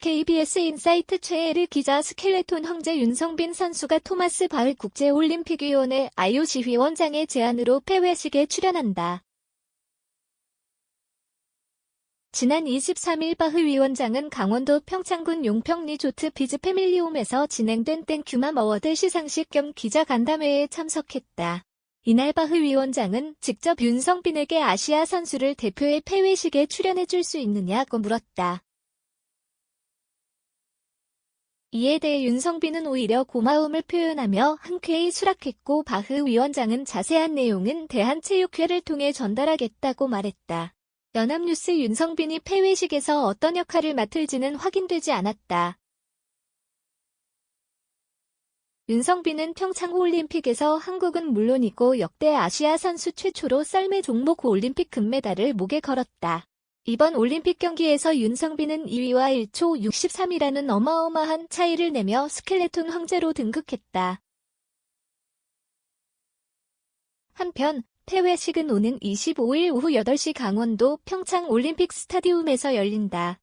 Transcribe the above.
KBS 인사이트 최애르 기자 스켈레톤 황제 윤성빈 선수가 토마스 바흐 국제올림픽위원회 IOC 위원장의 제안으로 폐회식에 출연한다. 지난 23일 바흐 위원장은 강원도 평창군 용평 리 조트 비즈 패밀리홈에서 진행된 땡큐맘 어워드 시상식 겸 기자 간담회에 참석했다. 이날 바흐 위원장은 직접 윤성빈에게 아시아 선수를 대표해 폐회식에 출연해줄 수 있느냐고 물었다. 이에 대해 윤성빈은 오히려 고마움을 표현하며 흔쾌히 수락했고 바흐 위원장은 자세한 내용은 대한체육회를 통해 전달하겠다고 말했다. 연합뉴스 윤성빈이 폐회식에서 어떤 역할을 맡을지는 확인되지 않았다. 윤성빈은 평창올림픽에서 한국은 물론이고 역대 아시아 선수 최초로 썰매 종목 올림픽 금메달을 목에 걸었다. 이번 올림픽 경기에서 윤성빈은 2위와 1초 63이라는 어마어마한 차이를 내며 스켈레톤 황제로 등극했다. 한편 폐회식은 오는 25일 오후 8시 강원도 평창 올림픽 스타디움에서 열린다.